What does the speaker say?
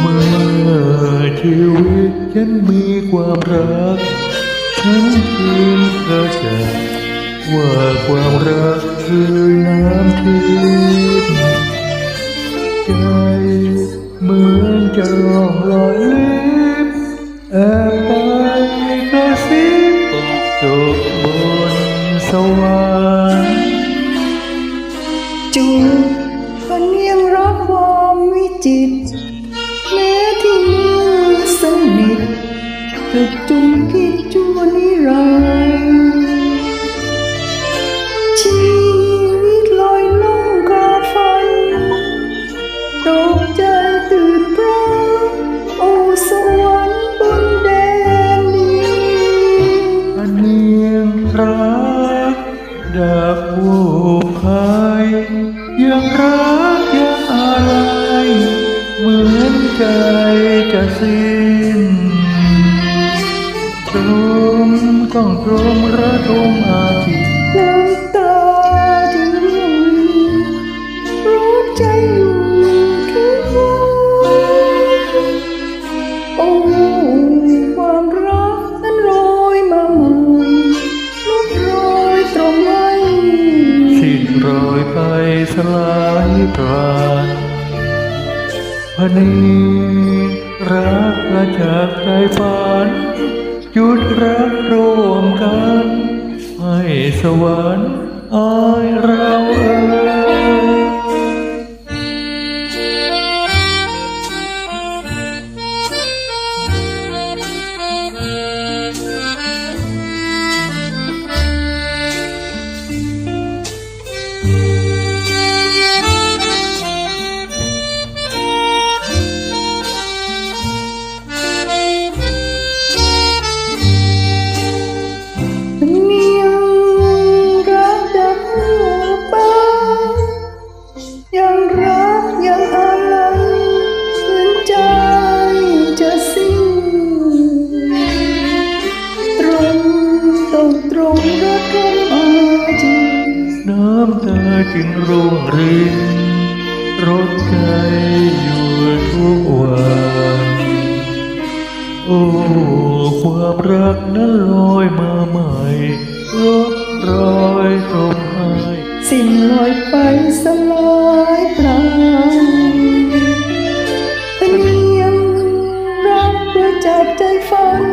เมื่อชีวิตฉันมีความรัก ฉันจึงเข้าใจว่าความรักคือน้ำทิพย์ใจเหมือนจะร้องลอยลิบแอบไปกระซิบจบบนสวรรค์จูบมันยังรักความวิจิตร จุมพิษชั่วนิรันดร์ชีวิตลอยล่องกาฟันตกใจตื่นพร้อมโอ้สวรรค์บนแดนนี้อันเนียงรักดาบผู้ภัยยังรักยังอะไร เหมือนใจจะสิ้น ต้องตรมระดมอาทิตย์น้ำตาจึงยังรู้ใจอยู่ทุกวันโอ้ความรักนั้นโรยมาหม่ลุกโรยตรงไหนสิ้นรอยไปสลายพรานพนีรักและจากใจฝัน หยุดรักรวมกัน ให้สวรรค์อายเราเอ่ย จึงร่วงรินรดใจอยู่ทุกวันโอ้ความรักนั้นลอยมาใหม่ลบรอยตรงหายสิ้นลอยไปสลายพรางเป็นยังรักด้วยจากใจฝัน